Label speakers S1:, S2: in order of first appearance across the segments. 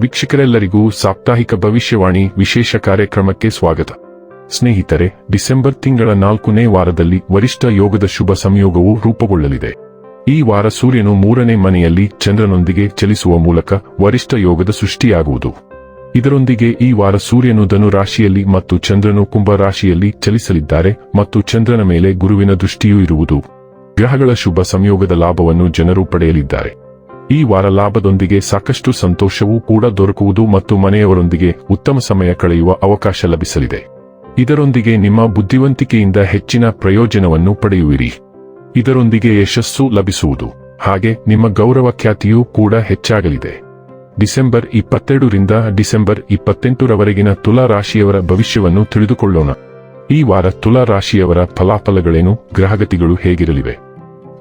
S1: ವೀಕ್ಷಕರೆಲ್ಲರಿಗೂ ಸಾಪ್ತಾಹಿಕ ಭವಿಷ್ಯವಾಣಿ ವಿಶೇಷ ಕಾರ್ಯಕ್ರಮಕ್ಕೆ ಸ್ವಾಗತ. ಸ್ನೇಹಿತರೆ, ಡಿಸೆಂಬರ್ ತಿಂಗಳ ನಾಲ್ಕನೇ ವಾರದಲ್ಲಿ ವರಿಷ್ಠ ಯೋಗದ ಶುಭ ಸಂಯೋಗವು ರೂಪುಗೊಳ್ಳಲಿದೆ. ಈ ವಾರ ಸೂರ್ಯನು ಮೂರನೇ ಮನೆಯಲ್ಲಿ ಚಂದ್ರನೊಂದಿಗೆ ಚಲಿಸುವ ಮೂಲಕ ವರಿಷ್ಠ ಯೋಗದ ಸೃಷ್ಟಿಯಾಗುವುದು. ಇದರೊಂದಿಗೆ ಈ ವಾರ ಸೂರ್ಯನು ಧನು ರಾಶಿಯಲ್ಲಿ ಮತ್ತು ಚಂದ್ರನು ಕುಂಭ ರಾಶಿಯಲ್ಲಿ ಚಲಿಸಲಿದ್ದಾರೆ ಮತ್ತು ಚಂದ್ರನ ಮೇಲೆ ಗುರುವಿನ ದೃಷ್ಟಿಯೂ ಇರುವುದು. ಗ್ರಹಗಳ ಶುಭ ಸಂಯೋಗದ ಲಾಭವನ್ನು ಜನರು ಪಡೆಯಲಿದ್ದಾರೆ. ಈ ವಾರ ಲಾಭದೊಂದಿಗೆ ಸಾಕಷ್ಟು ಸಂತೋಷವೂ ಕೂಡ ದೊರಕುವುದು ಮತ್ತು ಮನೆಯವರೊಂದಿಗೆ ಉತ್ತಮ ಸಮಯ ಕಳೆಯುವ ಅವಕಾಶ ಲಭಿಸಲಿದೆ. ಇದರೊಂದಿಗೆ ನಿಮ್ಮ ಬುದ್ಧಿವಂತಿಕೆಯಿಂದ ಹೆಚ್ಚಿನ ಪ್ರಯೋಜನವನ್ನು ಪಡೆಯುವಿರಿ. ಇದರೊಂದಿಗೆ ಯಶಸ್ಸು ಲಭಿಸುವುದು. ಹಾಗೆ ನಿಮ್ಮ ಗೌರವ ಖ್ಯಾತಿಯೂ ಕೂಡ ಹೆಚ್ಚಾಗಲಿದೆ. ಡಿಸೆಂಬರ್ ಇಪ್ಪತ್ತೆರಡರಿಂದ ಡಿಸೆಂಬರ್ ಇಪ್ಪತ್ತೆಂಟರವರೆಗಿನ ತುಲಾ ರಾಶಿಯವರ ಭವಿಷ್ಯವನ್ನು ತಿಳಿದುಕೊಳ್ಳೋಣ. ಈ ವಾರ ತುಲಾ ರಾಶಿಯವರ ಫಲಾಫಲಗಳೇನು, ಗ್ರಹಗತಿಗಳು ಹೇಗಿರಲಿವೆ?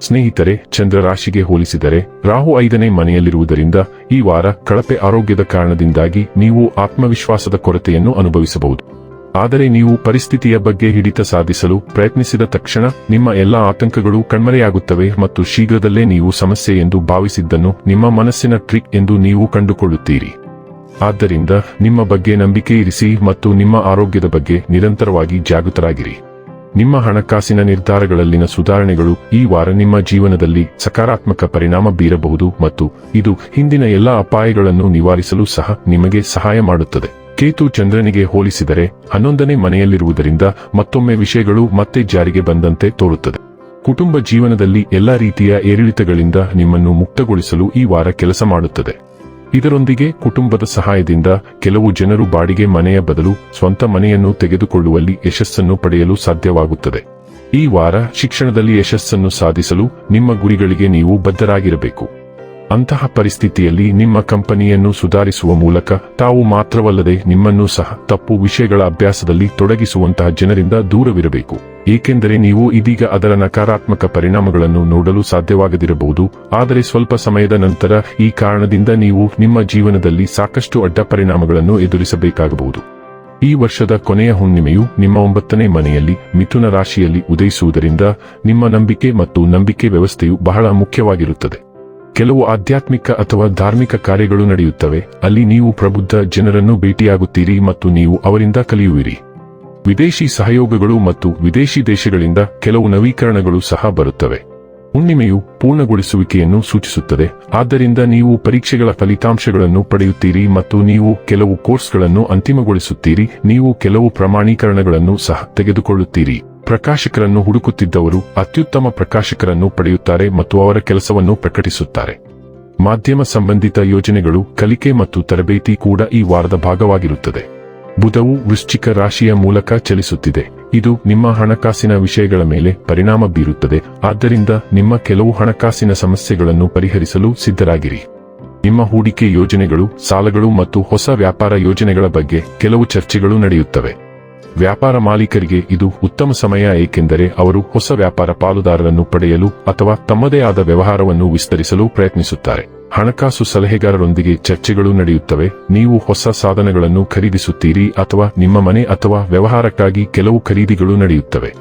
S1: ಸ್ನೇಹಿತರೆ ಚಂದ್ರ ರಾಶಿಗೆ ಹೋಲಿಸಿದರೆ ರಾಹು ಐದನೇ ಮನೆಯಲ್ಲಿರುವುದರಿಂದ ಈ ವಾರ ಕಳಪೆ ಆರೋಗ್ಯದ ಕಾರಣದಿಂದಾಗಿ ನೀವು ಆತ್ಮವಿಶ್ವಾಸದ ಕೊರತೆಯನ್ನು ಅನುಭವಿಸಬಹುದು. ಆದರೆ ನೀವು ಪರಿಸ್ಥಿತಿಯ ಬಗ್ಗೆ ಹಿಡಿತ ಸಾಧಿಸಲು ಪ್ರಯತ್ನಿಸಿದ ತಕ್ಷಣ ನಿಮ್ಮ ಎಲ್ಲಾ ಆತಂಕಗಳು ಕಣ್ಮರೆಯಾಗುತ್ತವೆ ಮತ್ತು ಶೀಘ್ರದಲ್ಲೇ ನೀವು ಸಮಸ್ಯೆ ಎಂದು ಭಾವಿಸಿದ್ದನ್ನು ನಿಮ್ಮ ಮನಸ್ಸಿನ ಟ್ರಿಕ್ ಎಂದು ನೀವು ಕಂಡುಕೊಳ್ಳುತ್ತೀರಿ. ಆದ್ದರಿಂದ ನಿಮ್ಮ ಬಗ್ಗೆ ನಂಬಿಕೆ ಇರಿಸಿ ಮತ್ತು ನಿಮ್ಮ ಆರೋಗ್ಯದ ಬಗ್ಗೆ ನಿರಂತರವಾಗಿ ಜಾಗೃತರಾಗಿರಿ. ನಿಮ್ಮ ಹಣಕಾಸಿನ ನಿರ್ಧಾರಗಳಲ್ಲಿನ ಸುಧಾರಣೆಗಳು ಈ ವಾರ ನಿಮ್ಮ ಜೀವನದಲ್ಲಿ ಸಕಾರಾತ್ಮಕ ಪರಿಣಾಮ ಬೀರಬಹುದು ಮತ್ತು ಇದು ಹಿಂದಿನ ಎಲ್ಲಾ ಅಪಾಯಗಳನ್ನು ನಿವಾರಿಸಲು ಸಹ ನಿಮಗೆ ಸಹಾಯ ಮಾಡುತ್ತದೆ. ಕೇತು ಚಂದ್ರನಿಗೆ ಹೋಲಿಸಿದರೆ ಹನ್ನೊಂದನೇ ಮನೆಯಲ್ಲಿರುವುದರಿಂದ ಮತ್ತೊಮ್ಮೆ ವಿಷಯಗಳು ಮತ್ತೆ ಜಾರಿಗೆ ಬಂದಂತೆ ತೋರುತ್ತದೆ. ಕುಟುಂಬ ಜೀವನದಲ್ಲಿ ಎಲ್ಲಾ ರೀತಿಯ ಏರಿಳಿತಗಳಿಂದ ನಿಮ್ಮನ್ನು ಮುಕ್ತಗೊಳಿಸಲು ಈ ವಾರ ಕೆಲಸ ಮಾಡುತ್ತದೆ. ಇದರೊಂದಿಗೆ ಕುಟುಂಬದ ಸಹಾಯದಿಂದ ಕೆಲವು ಜನರು ಬಾಡಿಗೆ ಮನೆಯ ಬದಲು ಸ್ವಂತ ಮನೆಯನ್ನು ತೆಗೆದುಕೊಳ್ಳುವಲ್ಲಿ ಯಶಸ್ಸನ್ನು ಪಡೆಯಲು ಸಾಧ್ಯವಾಗುತ್ತದೆ. ಈ ವಾರ ಶಿಕ್ಷಣದಲ್ಲಿ ಯಶಸ್ಸನ್ನು ಸಾಧಿಸಲು ನಿಮ್ಮ ಗುರಿಗಳಿಗೆ ನೀವು ಬದ್ಧರಾಗಿರಬೇಕು. ಅಂತಹ ಪರಿಸ್ಥಿತಿಯಲ್ಲಿ ನಿಮ್ಮ ಕಂಪನಿಯನ್ನು ಸುಧಾರಿಸುವ ಮೂಲಕ ತಾವು ಮಾತ್ರವಲ್ಲದೆ ನಿಮ್ಮನ್ನು ಸಹ ತಪ್ಪು ವಿಷಯಗಳ ಅಭ್ಯಾಸದಲ್ಲಿ ತೊಡಗಿಸುವಂತಹ ಜನರಿಂದ ದೂರವಿರಬೇಕು. ಏಕೆಂದರೆ ನೀವು ಇದೀಗ ಅದರ ನಕಾರಾತ್ಮಕ ಪರಿಣಾಮಗಳನ್ನು ನೋಡಲು ಸಾಧ್ಯವಾಗದಿರಬಹುದು, ಆದರೆ ಸ್ವಲ್ಪ ಸಮಯದ ನಂತರ ಈ ಕಾರಣದಿಂದ ನೀವು ನಿಮ್ಮ ಜೀವನದಲ್ಲಿ ಸಾಕಷ್ಟು ಅಡ್ಡ ಪರಿಣಾಮಗಳನ್ನು ಎದುರಿಸಬೇಕಾಗಬಹುದು. ಈ ವರ್ಷದ ಕೊನೆಯ ಹುಣ್ಣಿಮೆಯು ನಿಮ್ಮ ಒಂಬತ್ತನೇ ಮನೆಯಲ್ಲಿ, ಮಿಥುನ ರಾಶಿಯಲ್ಲಿ ಉದಯಿಸುವುದರಿಂದ ನಿಮ್ಮ ನಂಬಿಕೆ ಮತ್ತು ನಂಬಿಕೆ ವ್ಯವಸ್ಥೆಯು ಬಹಳ ಮುಖ್ಯವಾಗಿರುತ್ತದೆ. ಕೆಲವು ಆಧ್ಯಾತ್ಮಿಕ ಅಥವಾ ಧಾರ್ಮಿಕ ಕಾರ್ಯಗಳು ನಡೆಯುತ್ತವೆ, ಅಲ್ಲಿ ನೀವು ಪ್ರಬುದ್ಧ ಜನರನ್ನು ಭೇಟಿಯಾಗುತ್ತೀರಿ ಮತ್ತು ನೀವು ಅವರಿಂದ ಕಲಿಯುವಿರಿ. ವಿದೇಶಿ ಸಹಯೋಗಗಳು ಮತ್ತು ವಿದೇಶಿ ದೇಶಗಳಿಂದ ಕೆಲವು ನವೀಕರಣಗಳು ಸಹ ಬರುತ್ತವೆ. ಹುಣ್ಣಿಮೆಯು ಪೂರ್ಣಗೊಳಿಸುವಿಕೆಯನ್ನು ಸೂಚಿಸುತ್ತದೆ. ಆದ್ದರಿಂದ ನೀವು ಪರೀಕ್ಷೆಗಳ ಫಲಿತಾಂಶಗಳನ್ನು ಪಡೆಯುತ್ತೀರಿ ಮತ್ತು ನೀವು ಕೆಲವು ಕೋರ್ಸ್ಗಳನ್ನು ಅಂತಿಮಗೊಳಿಸುತ್ತೀರಿ. ನೀವು ಕೆಲವು ಪ್ರಮಾಣೀಕರಣಗಳನ್ನು ಸಹ ತೆಗೆದುಕೊಳ್ಳುತ್ತೀರಿ. ಪ್ರಕಾಶಕರನ್ನು ಹುಡುಕುತ್ತಿದ್ದವರು ಅತ್ಯುತ್ತಮ ಪ್ರಕಾಶಕರನ್ನು ಪಡೆಯುತ್ತಾರೆ ಮತ್ತು ಅವರ ಕೆಲಸವನ್ನು ಪ್ರಕಟಿಸುತ್ತಾರೆ. ಮಾಧ್ಯಮ ಸಂಬಂಧಿತ ಯೋಜನೆಗಳು, ಕಲಿಕೆ ಮತ್ತು ತರಬೇತಿ ಕೂಡ ಈ ವಾರದ ಭಾಗವಾಗಿರುತ್ತದೆ. ಬುಧವು ವೃಶ್ಚಿಕ ರಾಶಿಯ ಮೂಲಕ ಚಲಿಸುತ್ತಿದೆ. ಇದು ನಿಮ್ಮ ಹಣಕಾಸಿನ ವಿಷಯಗಳ ಮೇಲೆ ಪರಿಣಾಮ ಬೀರುತ್ತದೆ. ಆದ್ದರಿಂದ ನಿಮ್ಮ ಕೆಲವು ಹಣಕಾಸಿನ ಸಮಸ್ಯೆಗಳನ್ನು ಪರಿಹರಿಸಲು ಸಿದ್ಧರಾಗಿರಿ. ನಿಮ್ಮ ಹೂಡಿಕೆ ಯೋಜನೆಗಳು, ಸಾಲಗಳು ಮತ್ತು ಹೊಸ ವ್ಯಾಪಾರ ಯೋಜನೆಗಳ ಬಗ್ಗೆ ಕೆಲವು ಚರ್ಚೆಗಳು ನಡೆಯುತ್ತವೆ. ವ್ಯಾಪಾರ ಮಾಲೀಕರಿಗೆ ಇದು ಉತ್ತಮ ಸಮಯ, ಏಕೆಂದರೆ ಅವರು ಹೊಸ ವ್ಯಾಪಾರ ಪಾಲುದಾರರನ್ನು ಪಡೆಯಲು ಅಥವಾ ತಮ್ಮದೇ ಆದ ವ್ಯವಹಾರವನ್ನು ವಿಸ್ತರಿಸಲು ಪ್ರಯತ್ನಿಸುತ್ತಾರೆ. ಹಣಕಾಸು ಸಲಹೆಗಾರರೊಂದಿಗೆ ಚರ್ಚೆಗಳು ನಡೆಯುತ್ತವೆ. ನೀವು ಹೊಸ ಸಾಧನಗಳನ್ನು ಖರೀದಿಸುತ್ತೀರಿ ಅಥವಾ ನಿಮ್ಮ ಮನೆ ಅಥವಾ ವ್ಯವಹಾರಕ್ಕಾಗಿ ಕೆಲವು ಖರೀದಿಗಳು ನಡೆಯುತ್ತವೆ.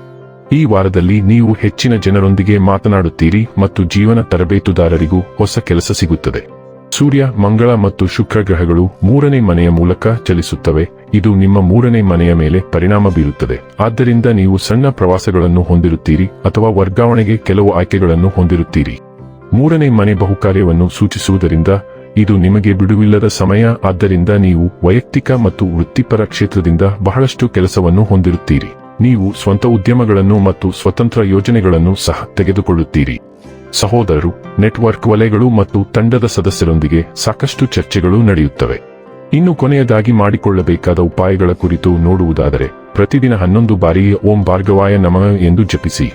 S1: ಈ ವಾರದಲ್ಲಿ ನೀವು ಹೆಚ್ಚಿನ ಜನರೊಂದಿಗೆ ಮಾತನಾಡುತ್ತೀರಿ ಮತ್ತು ಜೀವನ ತರಬೇತುದಾರರಿಗೂ ಹೊಸ ಕೆಲಸ ಸಿಗುತ್ತದೆ. ಸೂರ್ಯ, ಮಂಗಳ ಮತ್ತು ಶುಕ್ರ ಗ್ರಹಗಳು ಮೂರನೇ ಮನೆಯ ಮೂಲಕ ಚಲಿಸುತ್ತವೆ. ಇದು ನಿಮ್ಮ ಮೂರನೇ ಮನೆಯ ಮೇಲೆ ಪರಿಣಾಮ ಬೀರುತ್ತದೆ. ಆದ್ದರಿಂದ ನೀವು ಸಣ್ಣ ಪ್ರವಾಸಗಳನ್ನು ಹೊಂದಿರುತ್ತೀರಿ ಅಥವಾ ವರ್ಗಾವಣೆಗೆ ಕೆಲವು ಆಯ್ಕೆಗಳನ್ನು ಹೊಂದಿರುತ್ತೀರಿ. ಮೂರನೇ ಮನೆ ಬಹುಕಾರ್ಯವನ್ನು ಸೂಚಿಸುವುದರಿಂದ ಇದು ನಿಮಗೆ ಬಿಡುವಿಲ್ಲದ ಸಮಯ, ಆದ್ದರಿಂದ ನೀವು ವೈಯಕ್ತಿಕ ಮತ್ತು ವೃತ್ತಿಪರ ಕ್ಷೇತ್ರದಿಂದ ಬಹಳಷ್ಟು ಕೆಲಸವನ್ನು ಹೊಂದಿರುತ್ತೀರಿ. ನೀವು ಸ್ವಂತ ಉದ್ಯಮಗಳನ್ನು ಮತ್ತು ಸ್ವತಂತ್ರ ಯೋಜನೆಗಳನ್ನು ಸಹ ತೆಗೆದುಕೊಳ್ಳುತ್ತೀರಿ. ಸಹೋದರರು, ನೆಟ್ವರ್ಕ್ ವಲಯಗಳು ಮತ್ತು ತಂಡದ ಸದಸ್ಯರೊಂದಿಗೆ ಸಾಕಷ್ಟು ಚರ್ಚೆಗಳು ನಡೆಯುತ್ತವೆ. ಇನ್ನು ಕೊನೆಯದಾಗಿ ಮಾಡಿಕೊಳ್ಳಬೇಕಾದ ಉಪಾಯಗಳ ಕುರಿತು ನೋಡುವುದಾದರೆ, ಪ್ರತಿದಿನ ಹನ್ನೊಂದು ಬಾರಿ ಓಂ ಭಾರ್ಗವಾಯ ನಮ ಎಂದು ಜಪಿಸಿ.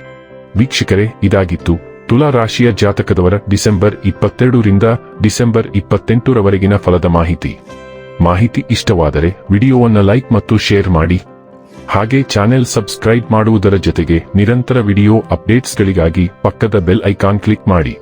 S1: ವೀಕ್ಷಕರೇ, ಇದಾಗಿತ್ತು ತುಲಾ ರಾಶಿಯ ಜಾತಕದವರ ಡಿಸೆಂಬರ್ ಇಪ್ಪತ್ತೆರಡರಿಂದ ಡಿಸೆಂಬರ್ ಇಪ್ಪತ್ತೆಂಟರವರೆಗಿನ ಫಲದ ಮಾಹಿತಿ. ಮಾಹಿತಿ ಇಷ್ಟವಾದರೆ ವಿಡಿಯೋವನ್ನು ಲೈಕ್ ಮತ್ತು ಶೇರ್ ಮಾಡಿ. ಹಾಗೆ ಚಾನೆಲ್ ಸಬ್ಸ್ಕ್ರೈಬ್ ಮಾಡುವುದರ ಜೊತೆಗೆ ನಿರಂತರ ವಿಡಿಯೋ ಅಪ್ಡೇಟ್ಸ್ಗಳಿಗಾಗಿ ಪಕ್ಕದ ಬೆಲ್ ಐಕಾನ್ ಕ್ಲಿಕ್ ಮಾಡಿ.